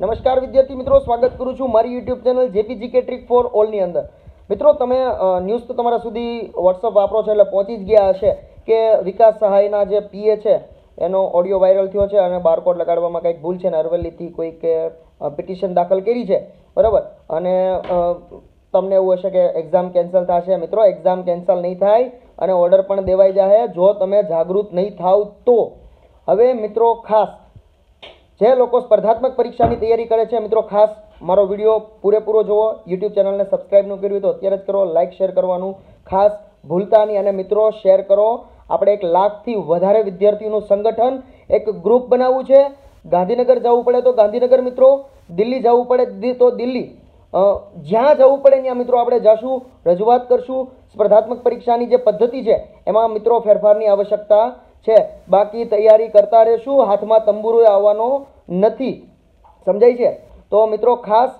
નમસ્કાર વિદ્યાર્થી મિત્રો, સ્વાગત કરું છું મારી YouTube channel JP GK trick for ઓલની અંદર. મિત્રો, તમે ન્યૂઝ તો તમારા સુધી વોટ્સઅપ વાપરો છો એટલે પહોંચી જ ગયા હશે કે વિકાસ સહાયના જે પીએ છે, એનો ઓડિયો વાયરલ થયો છે અને બારકોડ લગાડવામાં કંઈક ભૂલ છે ને અરવલ્લીથી કોઈકે પિટિશન દાખલ કરી છે, બરાબર? અને તમને એવું હશે કે એક્ઝામ કેન્સલ થશે. મિત્રો એક્ઝામ કેન્સલ નહીં થાય અને ઓર્ડર પણ દેવાઈ જાય જો તમે જાગૃત નહીં થાવ તો. હવે મિત્રો, ખાસ જે લોકો સ્પર્ધાત્મક પરીક્ષાની તૈયારી કરે છે, મિત્રો, ખાસ મારો વીડિયો પૂરેપૂરો જુઓ યુટ્યુબ ચેનલને સબસ્ક્રાઇબ ન કર્યું તો અત્યારે જ કરો. લાઇક શેર કરવાનું ખાસ ભૂલતા નહીં અને મિત્રો શેર કરો. આપણે એક લાખથી વધારે વિદ્યાર્થીઓનું સંગઠન, એક ગ્રુપ બનાવવું છે. ગાંધીનગર જવું પડે તો ગાંધીનગર, મિત્રો. દિલ્હી જવું પડે તો દિલ્હી. જ્યાં જવું પડે ત્યાં, મિત્રો, આપણે જશું, રજૂઆત કરશું. સ્પર્ધાત્મક પરીક્ષાની જે પદ્ધતિ છે, એમાં મિત્રો ફેરફારની આવશ્યકતા છે. બાકી તૈયારી કરતા રહેશું. હાથમાં તંબુરો આવવાનો નથી. સમજાય છે? તો મિત્રો ખાસ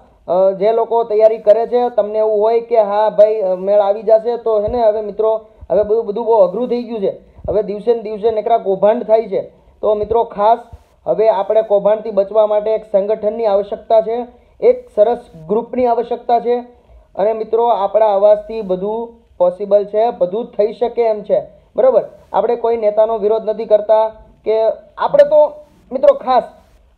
જે લોકો તૈયારી કરે છે, તમને એવું હોય કે હા, ભાઈ મેળ આવી જશે, તો હે ને, હવે મિત્રો, હવે બધું બધું બહુ અઘરું થઈ ગયું છે. હવે દિવસે ને દિવસે નકરા કૌભાંડ થાય છે. તો મિત્રો ખાસ, હવે આપણે કૌભાંડથી બચવા માટે એક સંગઠનની આવશ્યકતા છે. એક સરસ ગ્રુપની આવશ્યકતા છે. અને મિત્રો, આપણા અવાજથી બધું પોસિબલ છે. બધું થઈ શકે એમ છે. બરાબર? આપણે કોઈ નેતાનો વિરોધ નથી કરતા કે આપણે તો, મિત્રો, ખાસ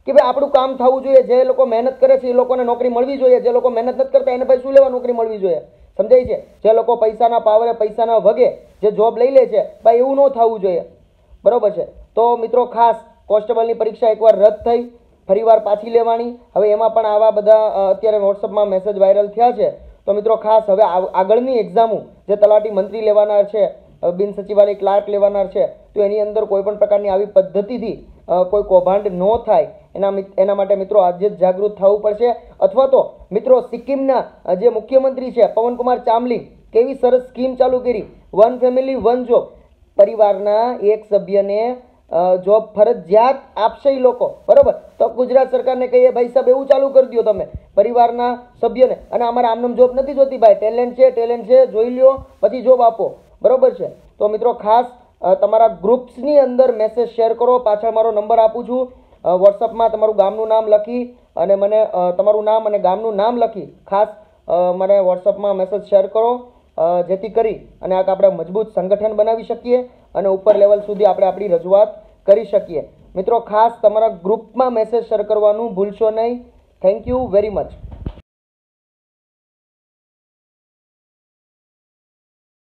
કે ભાઈ આપણું કામ થવું જોઈએ, જે લોકો મહેનત કરે છે એ લોકોને નોકરી મળવી જોઈએ, જે લોકો મહેનત નથી કરતા એને ભાઈ શું લેવા નોકરી મળવી જોઈએ? સમજાય છે? જે લોકો પૈસાના પાવરે પૈસાના વગે જે જોબ લઈ લે છે, ભાઈ એવું ન થવું જોઈએ. બરોબર છે? તો મિત્રો, ખાસ કોન્સ્ટેબલની પરીક્ષા એકવાર રદ થઈ, ફરીવાર પાછી લેવાની. હવે એમાં પણ આવા બધા અત્યારે વોટ્સઅપમાં મેસેજ વાયરલ થયા છે. તો મિત્રો, ખાસ હવે આગળની એક્ઝામો જે તલાટી મંત્રી લેવાના છે બિન સચિવાલય ક્લાર્ક લેવાનાર છે, તો એની અંદર કોઈ પણ પ્રકારની આવી પદ્ધતિથી કોઈ કૌભાંડ ન થાય, એના એના માટે મિત્રો આજે જ જાગૃત થવું પડશે. અથવા તો, મિત્રો, સિક્કિમના જે મુખ્યમંત્રી છે, પવનકુમાર ચામલી કેવી સરસ સ્કીમ ચાલુ કરી. One family, one job. પરિવારના એક સભ્યને જોબ ફરજિયાત આપશે એ લોકો. બરાબર? તો ગુજરાત સરકારને કહીએ, ભાઈ સાહેબ, એવું ચાલુ કરી દો તમે. પરિવારના સભ્યને. અને અમારે આમનામ જોબ નથી જોતી, ભાઈ. ટેલેન્ટ છે ટેલેન્ટ છે, જોઈ લ્યો, પછી જોબ આપો. બરોબર છે? તો મિત્રો ખાસ તમારા ગ્રુપ્સની અંદર મેસેજ શેર કરો. પાછળ મારો નંબર આપું છું. વોટ્સઅપમાં તમારું ગામનું નામ લખી અને મને તમારું નામ અને ગામનું નામ લખી ખાસ મને વોટ્સઅપમાં મેસેજ શેર કરો. જેથી કરી અને આ આપણે મજબૂત સંગઠન બનાવી શકીએ અને ઉપર લેવલ સુધી આપણે આપણી રજૂઆત કરી શકીએ. મિત્રો ખાસ તમારા ગ્રુપમાં મેસેજ શેર કરવાનું ભૂલશો નહીં. Thank you very much